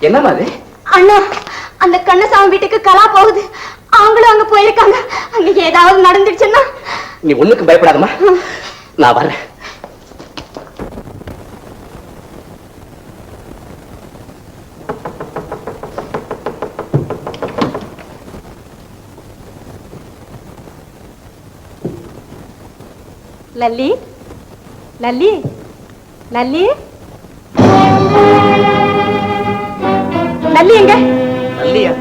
என்னம்மா அது? அண்ணா அந்த கண்ணசாமி வீட்டுக்கு கலா போகுது. அவங்களும் அங்க போயிருக்காங்க. அங்க ஏதாவது நடந்துடுச்சுன்னா? நீ ஒண்ணுக்கு பயப்படாதம்மா. நான் வர்றேன். லல்லி? லல்லி? லல்லி? லல்லி எங்க? நல்லியா?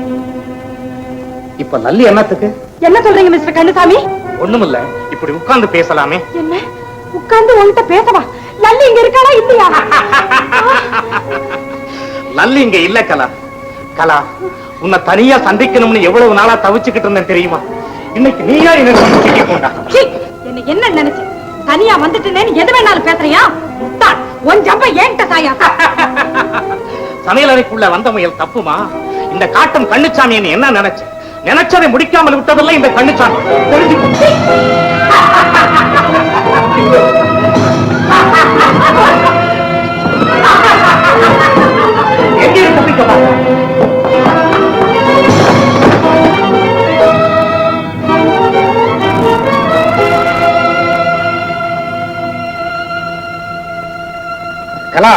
இப்ப நல்லி என்னத்துக்கு? என்ன சொல்றீங்க மிஸ்டர் கண்ணசாமி ஒண்ணுமில்ல. இப்படி உட்கார்ந்து பேசலாமே. என்ன? உட்கார்ந்து உன்கிட்ட பேசவா? லல்லி இங்க இருக்காளா இல்லையா? நல்லி இங்க இல்ல கலா. கலா உன்னை தனியா சந்திக்கணும்னு எவ்வளவு நாளா தவிச்சுக்கிட்டு இருந்தேன் தெரியுமா? இன்னைக்கு நீயா என்ன சீ, என்ன என்ன நினைச்சு? தனியா வந்துட்டேன்னு எது வேணாலும் பேசுறியா? முட்டாள். உன் ஜம்ப ஏன்ட்ட சாயா? சமையல் அறைக்குள்ள வந்த முயல் தப்புமா? இந்த காட்டும் கண்ணுச்சாமி என்ன நினைச்சு? நினைச்சதை முடிக்காமல் விட்டதெல்லாம் இந்த கண்ணுச்சாமி. தெரிஞ்சு எங்கே தப்பிக்க கலா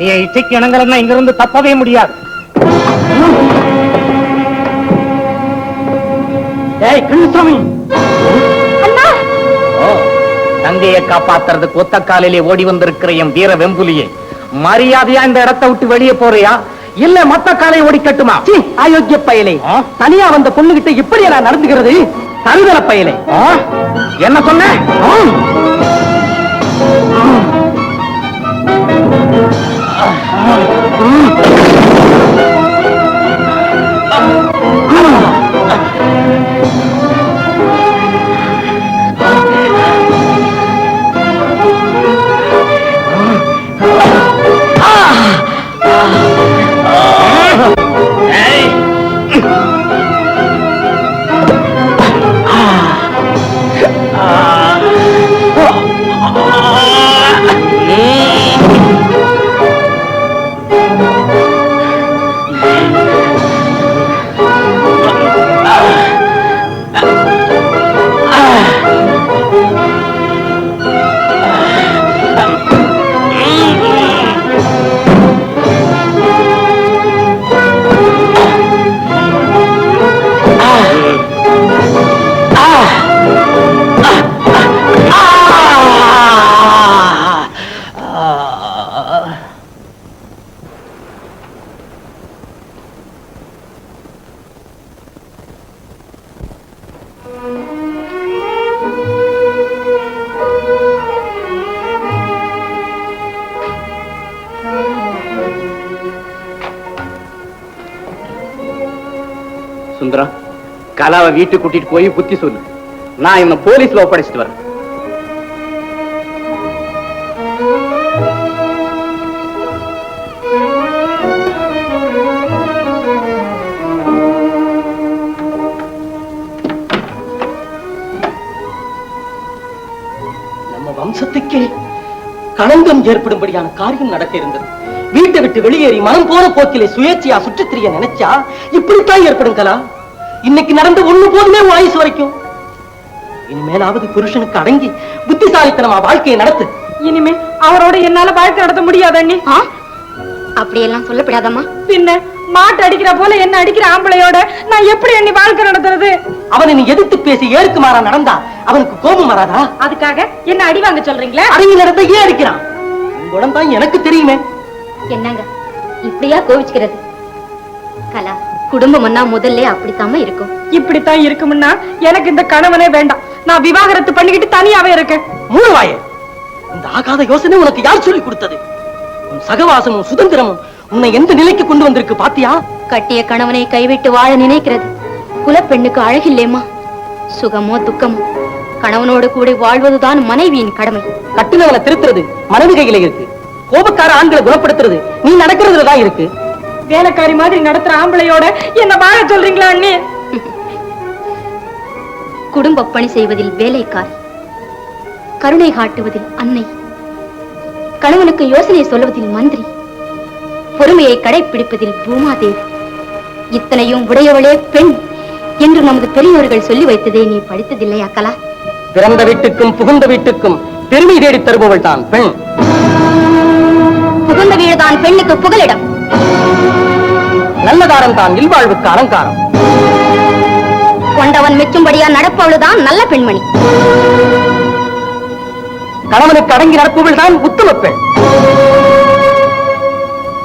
நீ இச்சைக்கு இணங்கலன்னா இங்கிருந்து தப்பவே முடியாது. ஏய் கண்ணுசாமி தங்கையை காலிலே ஓடி வந்திருக்கிற என் வீர வெம்புலியை மரியாதையா இந்த இடத்தை விட்டு வெளியே போறியா? இல்ல மத்த காலை ஓடி கட்டுமா? அயோக்கிய பயலே? தனியா வந்த பொண்ணுகிட்ட இப்படி நான் நடந்துகிறது? தருதல பயலே? என்ன சொன்ன? Oh, my God. கலாவை வீட்டுக்கு கூட்டிட்டு போய் புத்தி சொல்லு. நான் இவன் போலீஸ்ல ஒப்படைச்சிட்டு வரேன். நம்ம வம்சத்துக்கே களங்கம் ஏற்படும்படியான காரியம் நடக்க இருந்தது. வீட்டை விட்டு வெளியேறி மனம் போன போக்கிலே சுயேட்சையா சுற்றித் திரிய நினைச்சா இப்படித்தான் ஏற்படும் கலா. இன்னைக்கு நடந்த ஒண்ணு போதுமே உன் ஆயுசு வரைக்கும். இனிமேலாவது புருஷனுக்கு அடங்கி புத்திசாலித்தனமா வாழ்க்கையை நடத்து. இனிமே அவரோட என்னால வாழ்க்கை நடத்த முடியாது அண்ணி. அப்படியெல்லாம் சொல்லப்படாதம்மா. பின்ன மாட்டு அடிக்கிற போல என்ன அடிக்கிற ஆம்பளையோட நான் எப்படி எண்ணி வாழ்க்கை நடத்துறது? அவனை நீ எதிர்த்து பேசி ஏற்கு மாறா நடந்தா? அவனுக்கு கோபம் வராதா? அதுக்காக என்ன அடி வாங்க சொல்றீங்களா? அடங்கி நடந்த ஏன் அடிக்கிறான்? தான் எனக்கு தெரியுமே. என்னங்க? இப்படியா கோவிச்சுக்கிறது? கலா குடும்பம்னா முதல்ல அப்படித்தாம்மா இருக்கும். இப்படித்தான் இருக்கும்னா எனக்கு இந்த கணவனே வேண்டாம். நான் விவாகரத்து பண்ணிக்கிட்டு தனியாவே இருக்கேன். மூணு வாயே இந்த ஆகாத யோசனை உனக்கு யார் சொல்லி கொடுத்தது? உன் சகவாசமும் சுதந்திரமும் உன்னை எந்த நிலைக்கு கொண்டு வந்திருக்கு பாத்தியா? கட்டிய கணவனை கைவிட்டு வாழ நினைக்கிறது. குலப்பெண்ணுக்கு அழகில்லேம்மா. சுகமோ துக்கமோ. கணவனோடு கூட வாழ்வதுதான் மனைவியின் கடமை. கட்டுனவனை திருத்துறது மனைவி கையில இருக்கு. கோபக்கார ஆண்களை குணப்படுத்துறது நீ நடக்கிறதுல தான் இருக்கு. வேலைக்காரி மாதிரி நடத்துற ஆம்பளையோட என்ன வாழ சொல்றீங்களா அண்ணி? குடும்ப பணி செய்வதில் வேலைக்காரி கருணை காட்டுவதில் அன்னை கணவனுக்கு யோசனை சொல்லுவதில் மந்திரி பொறுமையை கடைப்பிடிப்பதில் பூமாதேவி. இத்தனையும் உடையவளே பெண் என்று நமது பெரியோர்கள் சொல்லி வைத்ததை நீ படித்ததில்லையா கலா? பிறந்த வீட்டுக்கும் புகுந்த வீட்டுக்கும் பெருமை தேடித் தருபவள் தான் பெண். புகுந்த வீடுதான் பெண்ணுக்கு புகலிடம். நல்லதாரம் தான் இல்வாழ்வுக்கு அலங்காரம். கொண்டவன் மெச்சும்படியா நடப்பவளுதான் நல்ல பெண்மணி. கணவனுக்கு அடங்கி நடப்பவள் தான் உத்தம பெண்.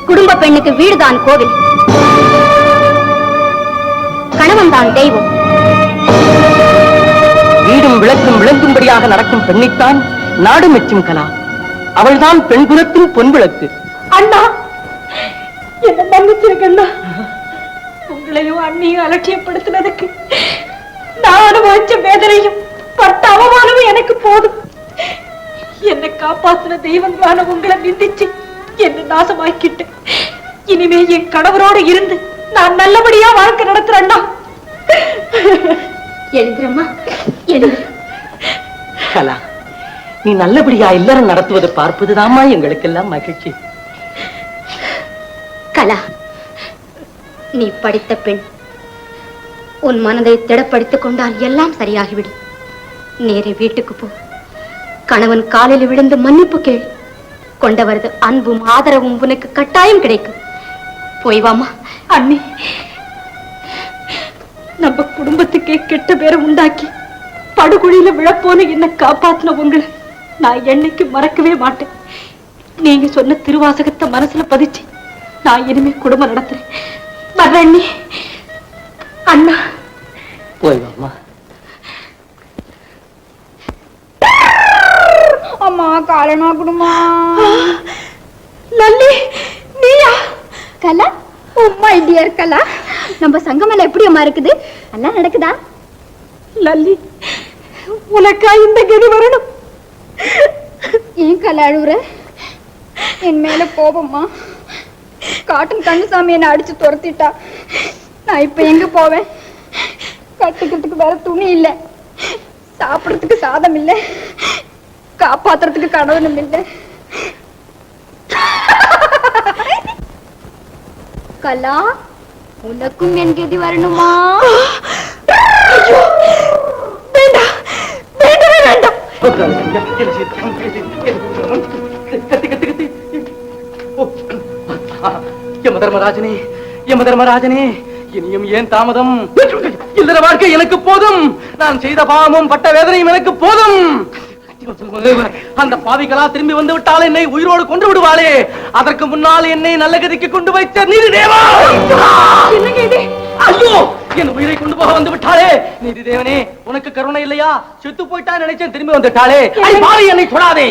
குடும்ப பெண்ணுக்கு வீடுதான் கோவில். கணவன் தான் தெய்வம். வீடும் விளக்கும் விளங்கும்படியாக நடக்கும் பெண்ணைத்தான் நாடு மெச்சும் கலா. அவள்தான் பெண் குலத்தின் பொன் விளக்கு. அண்ணா என்ன மன்னிச்சிருக்கண்ணா உங்களையும் அண்ணியும் அலட்சியப்படுத்தினதுக்கு நான் அனுபவிச்ச வேதனையும் பட்ட அவமானமும் எனக்கு போதும். என்னை காப்பாத்தின தெய்வங்களான உங்களை நிந்திச்சு என்ன நாசமாக்கிட்டு இனிமே என் கணவரோடு இருந்து நான் நல்லபடியா வாழ்க்கை நடத்துறேன்னா எழுந்திரம்மா எழுந்திர கலா நீ நல்லபடியா இல்லறம் நடத்துவதை பார்ப்பதுதாம்மா எங்களுக்கெல்லாம் மகிழ்ச்சி. கலா நீ படித்த பெண். உன் மனதை திடப்படுத்திக் கொண்டால் எல்லாம் சரியாகிவிடும். நேரே வீட்டுக்கு போ. கணவன் காலில் விழுந்து மன்னிப்பு கேள். கொண்டவரது அன்பும் ஆதரவும் உனக்கு கட்டாயம் கிடைக்கும். போய் வாமா. அண்ணி. நம்ம குடும்பத்துக்கே கெட்ட பேரை உண்டாக்கி படுகொழியில விழப்போன என்ன காப்பாத்தின உங்களை நான் என்னைக்கு மறக்கவே மாட்டேன். நீங்க சொன்ன திருவாசகத்தை மனசுல பதிச்சு நான் இனிமே குடும்பம் நடத்துறேன். வர்றேன் அண்ணி. அண்ணா போய் வாம்மா அம்மா காலனா குடுமா. லல்லி நீயா கலா உம்மா டியர் கலா நம்ம சங்கமேல எப்படி அம்மா இருக்குது? நல்லா நடக்குதா? லல்லி உனக்கா இந்த கதி வரணும். ஏன் கலா அழுவுற? என் மேல கோபமா? காட்டன் கண்ணுசாமி என்ன அடிச்சு துரத்திட்டா. நான் இப்ப எங்க போவேன்? கட்டுக்கிறதுக்கு வேற துணி இல்ல. சாப்பிடறதுக்கு சாதம் இல்ல. காப்பாத்துறதுக்கு கணவனும் இல்ல. கலா உனக்கும் என் கதி வரணுமா? வேண்டாம். கத்தி கத்தி கத்தி ஓ, யம தர்மராஜனே யம தர்மராஜனே இனியும் ஏன் தாமதம்? இல்லற வாழ்க்கை எனக்கு போதும். நான் செய்த பாவமும் பட்ட வேதனையும் எனக்கு போதும். அந்த பாவிகளா திரும்பி வந்து விட்டால் என்னை உயிரோடு கொண்டு விடுவாளே. அதற்கு முன்னால் என்னை நல்ல கதிக்கு கொண்டு வைத்த நீதி தேவா ஐயோ என் உயிரை கொண்டு போக வந்து விட்டாளே. நீதி தேவனே உனக்கு கருணை இல்லையா? செத்து போயிட்டா நினைச்சேன் திரும்பி வந்துட்டாளே. பாவி என்னை தொடாதே.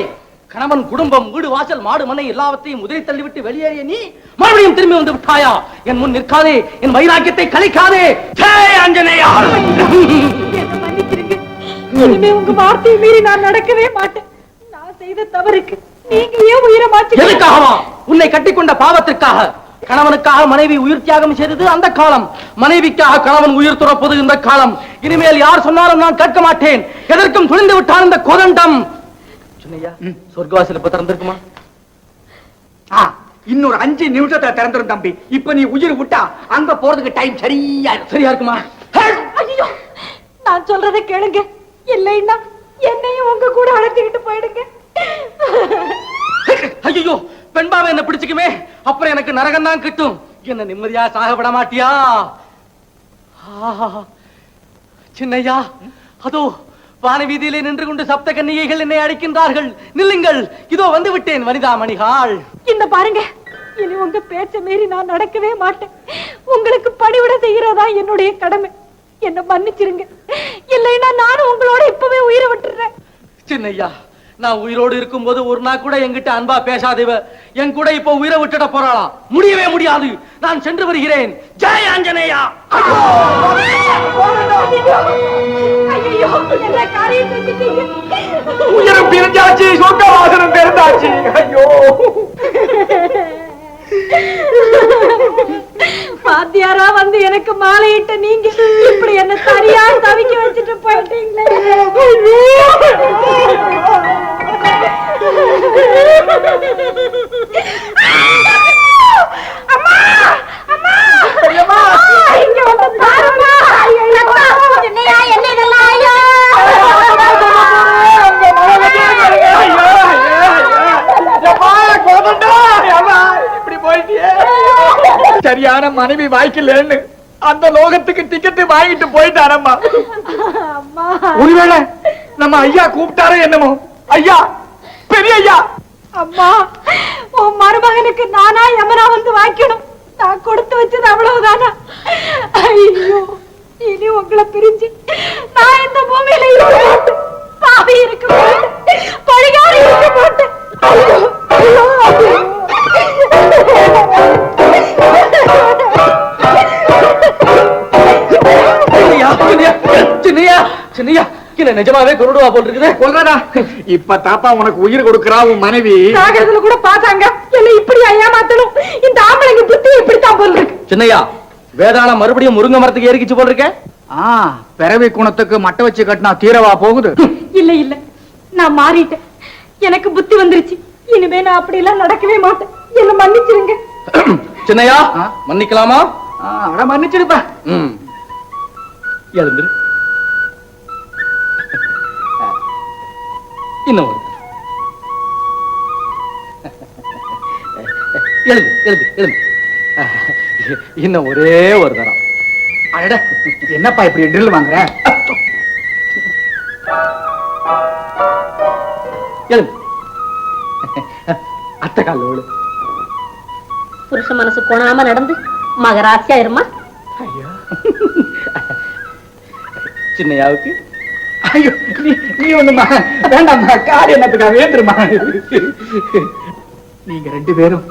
கணவன் குடும்பம் வீடு வாசல் மாடு மனை எல்லாவற்றையும் உதிரை தள்ளிவிட்டு வெளியேறிய நீ மறுபடியும் திரும்பி வந்து விட்டாயா? என் முன் நிற்காதே என் வைராக்கியத்தை கலைக்காதே ஜெய் இனிமே உங்க வார்த்தையை மீறி நான் நடக்கவே மாட்டேன். நான் செய்த தவறுக்கு நீங்க ஏன் உயிரை மாற்றி எதுக்காகவா? உன்னை கட்டிக்கொண்ட பாவத்திற்காக. கணவனுக்காக மனைவி உயிர் தியாகம் செய்தது அந்த காலம். மனைவிக்காக கணவன் உயிர் துறப்பது இந்த காலம். இனிமேல் யார் சொன்னாலும் நான் கேட்க மாட்டேன். எதற்கும் துணிந்து விட்டான் இந்த கோதண்டம். சொன்னையா சொர்க்கவாசல் இப்ப திறந்திருக்குமா? ஆ, இன்னொரு அஞ்சு நிமிஷத்தை திறந்துரும் தம்பி. இப்ப நீ உயிர் விட்டா அங்க போறதுக்கு டைம் சரியா இருக்கும். சரியா இருக்குமா? ஐயோ நான் சொல்றதை கேளுங்க. இல்லைன்னா என்னையும் உங்க கூட அழைச்சிக்கிட்டு போயிடுங்க. ஐயோ பெண்பாவை என்ன பிடிச்சுக்குமே. அப்புறம் எனக்கு நரகம் தான் கிட்டும். என்ன நிம்மதியா சாக விட மாட்டியா. சின்னையா அதோ வான வீதியிலே நின்று கொண்டு சப்த கன்னிகைகள் என்னை அழைக்கின்றார்கள் நில்லுங்கள். இதோ வந்து விட்டேன் வனிதா மணிகாள் இந்த பாருங்க. இனி உங்க பேச்ச மீறி நான் நடக்கவே மாட்டேன். உங்களுக்கு பணிவிட செய்யறதா என்னுடைய கடமை. என்ன மன்னிச்சிருங்க. இல்லைன்னா நானும் உங்களோட இப்பவே உயிரை விட்டுறேன். சின்னையா நான் உயிரோடு இருக்கும்போது ஒரு நாள் கூட என்கிட்ட அன்பா பேசாதேவ. என் கூட இப்ப உயிரை விட்டுட போறாளா முடியவே முடியாது. நான் சென்று வருகிறேன். ஜெய் ஆஞ்சநேயா! உயிரும் பிரிஞ்சாச்சு சொர்க்கவாசனம் பிறந்தாச்சு. ஐயோ. வாத்தியாரா வந்து எனக்கு மாலையிட்ட நீங்க இப்படி என்ன சரியா தவிக்க வச்சுட்டு போயிட்டீங்களே? சரியான மனைவி வாய்க்கலன்னு அந்த லோகத்துக்கு டிக்கெட் வாங்கிட்டு போயிட்டாரம்மா ஒருவேளை நம்ம ஐயா கூப்பிட்டாரோ என்னமோ? ஐயா பெரிய ஐயா. அம்மா உன் மருமகனுக்கு நானா யமனா வந்து வாய்க்கணும் நான் கொடுத்து வச்சது அவ்வளவுதானா? ஐயோ இனி உங்களை பிரிஞ்சு நான் இந்த பூமியில இருக்க பாவி இருக்க பழிகாரி இருக்க மாட்டேன் சின்னையா என்ன நிஜமாவே கொண்டுடுவா போல் இருக்குது கொல்றதா இப்ப தாப்பா உனக்கு உயிர் கொடுக்கறா உன் மனைவி. சாகரத்துல கூட பார்த்தாங்க. என்ன இப்படி ஏமாத்தணும்? இந்த ஆம்பளைங்க புத்தி இப்படித்தான் போல் இருக்கு சின்னையா வேதாளம் மறுபடியும் முருங்கை மரத்துக்கு ஏறிக்கிச்சு போல் இருக்க ஆ பிறவி குணத்துக்கு மட்டை வச்சு கட்டினா தீரவா போகுது? இல்ல இல்ல. நான் மாறிட்டேன். எனக்கு புத்தி வந்துருச்சு. இனிமே நான் அப்படி எல்லாம் நடக்கவே மாட்டேன். என்ன மன்னிச்சிருங்க. சின்னையா? மன்னிக்கலாமா? ஆ, அட மன்னிச்சிருப்பா ம். எழுந்துரு இன்னும் ஒரு எழுது எழுது எழுது இன்னும் ஒரே ஒரு தரம் அடட என்னப்பா இப்படி ட்ரில் வாங்குற? எழுது அத்தை கால புருஷ மனசு கொணாம நடந்து மகராசியா இருமா? ஐயோ. சின்னையாவுக்கு ஐயோ நீ நீ ஒண்ணுமா வேண்டாம்மா கார் என்னத்துக்காக ஏந்துருமா நீங்க ரெண்டு பேரும்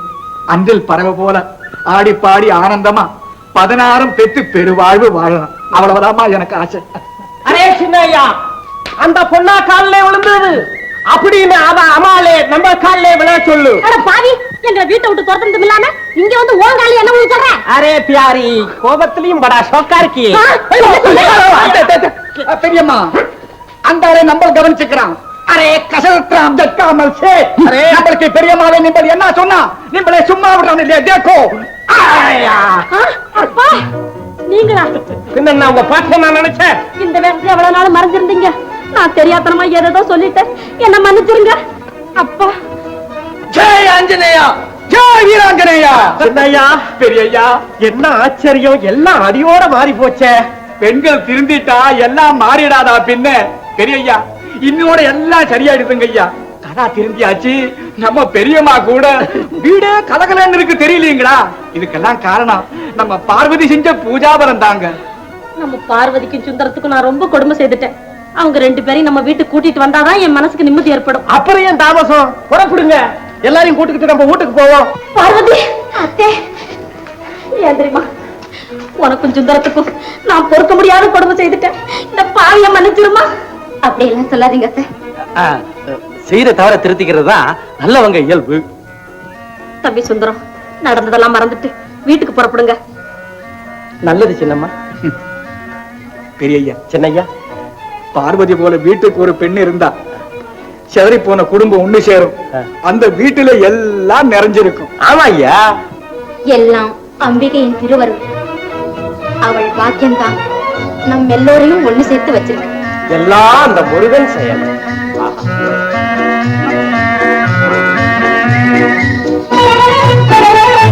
அன்றில் பறவை போல ஆடி பாடி ஆனந்தமா பதினாறும் பெற்று பெருவாழ்வு வாழணும் அவ்வளவுதாம்மா எனக்கு ஆசை அரே சின்னையா அந்த பொண்ணா காலிலே விழுந்தது அப்படின்னு அவ அம்மாலே நம்ம காலிலே விழ சொல்லு அட பாவி எங்க வீட்டை விட்டு துரத்துனதும் இல்லாம இங்க வந்து ஓங்காலி என்ன உங்களுக்கு சொல்ற அரே பியாரி கோபத்திலையும் படா ஷோக்கா இருக்கி பெரியம்மா அந்த ஆளை நம்ம கவனிச்சுக்கிறான். அரே கசரத்ராம் ஜட்காமல் சே. அரே நம்மளுக்கு பெரியம்மாவை நிம்பல் என்ன சொன்னா? நிம்பளை சும்மா விடுறான் இல்லையா? தேக்கோ. ஆயா. அப்பா நீங்களா? பின்ன நான் உங்க பாட்டை நான் நினைச்சேன்? இந்த வேகத்துல எவ்வளவு நாள் மறைஞ்சிருந்தீங்க நான் தெரியாதனமா ஏதேதோ சொல்லிட்டேன். என்ன மன்னிச்சிருங்க. அப்பா. ஜெய் ஆஞ்சநேயா என்ன ஆச்சரியம்? எல்லாம் அடியோட மாறி போச்சே பெண்கள் திருந்திட்டா எல்லாம் மாறிடாதா பின்ன? பெரியய்யா இன்னோட எல்லாம் சரியாயிடுதுங்க ஐயா. கதா திருந்தியாச்சு நம்ம பெரியம்மா கூட வீடே கலகலன்னு இருக்கு தெரியலீங்களா? இதுக்கெல்லாம் காரணம் நம்ம பார்வதி செஞ்ச பூஜாபரம் தாங்க. நம்ம பார்வதிக்கும் சுந்தரத்துக்கும் நான் ரொம்ப கொடுமை செய்துட்டேன். அவங்க ரெண்டு பேரையும் நம்ம வீட்டுக்கு கூட்டிட்டு வந்தாதான் என் மனசுக்கு நிம்மதி ஏற்படும். அப்புறம் ஏன் தாமசம்? புறப்படுங்க. எல்லாரையும் கூட்டுக்கிட்டு நம்ம வீட்டுக்கு போவோம். பார்வதி அத்தே. ஏன் தெரியுமா? உனக்கும் சுந்தரத்துக்கும் நான் பொறுக்க முடியாத கொடுமை செய்துட்டேன். இந்த பாவிய மன்னிச்சிருமா? அப்படி எல்லாம் சொல்லாதீங்க அத்தை செய்யற தவிர திருத்திக்கிறது தான் நல்லவங்க இயல்பு. தம்பி சுந்தரம் நடந்ததெல்லாம் மறந்துட்டு வீட்டுக்கு புறப்படுங்க. நல்லது சின்னம்மா. பெரியய்யா சின்னையா. பார்வதி போல வீட்டுக்கு ஒரு பெண் இருந்தா செதறி போன குடும்பம் ஒண்ணு சேரும். அந்த வீட்டுல எல்லாம் நிறைஞ்சிருக்கும். ஆமா ஐயா. எல்லாம் அம்பிகையின் திருவருள். அவள் பாக்கியம்தான். நம் எல்லோரையும் ஒண்ணு சேர்த்து வச்சிருக்கு. எல்லாம் அந்த முருகன் செயல்.